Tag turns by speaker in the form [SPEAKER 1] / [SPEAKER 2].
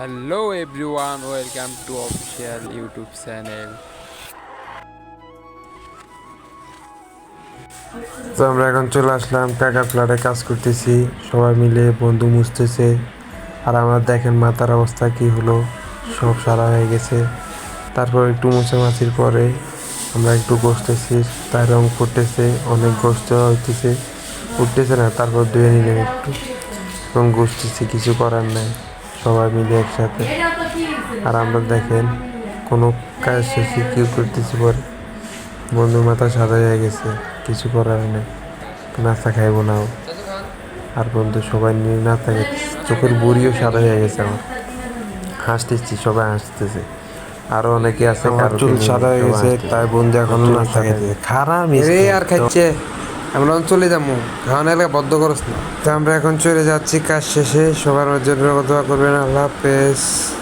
[SPEAKER 1] Hello everyone welcome to official YouTube channel
[SPEAKER 2] তো আমরা এখন চলে আসলাম টাকা ফ্ল্যাটে কাজ করতেছি, সবাই মিলে বন্ধু মুছতেছে। আর আমার দেখেন মাথার অবস্থা কি হলো, সব সারা হয়ে গেছে। তারপর একটু মুছামাছির পরে আমরা একটু বসতেছি তার রং ফুটতেছে অনেক গোস্ত হইতেছে। উঠতেছে না, তারপর ধুয়ে নিলাম একটু। এবং গুছতেছি কিছু করার নাই। সবাই মিলে একসাথে। আর আমরা দেখেন কোনো কাজ শেষে কি করতেছি পরে? বন্ধুর মাথা সাদা হয়ে গেছে কিছু করার নেই। নাস্তা খাইবো না। আর বন্ধু সবাই নিয়ে নাস্তা খাইতেছে। চোখের বুড়িও সাদা হয়ে গেছে আমার। হাসতেছি সবাই হাসতেছে। আরও অনেকে আছে
[SPEAKER 3] চুল সাদা হয়ে গেছে,
[SPEAKER 2] তাই বন্ধু এখন নাস্তা খাইতেছে খারাপ
[SPEAKER 3] আর খাইছে। আমরা এখন চলে যাব। খাওয়ানো এলাকা বদ্ধ করস না।
[SPEAKER 2] তো আমরা এখন চলে যাচ্ছি, কাজ শেষে। সবার জন্য দোয়া করবেন। আল্লাহ হাফেজ।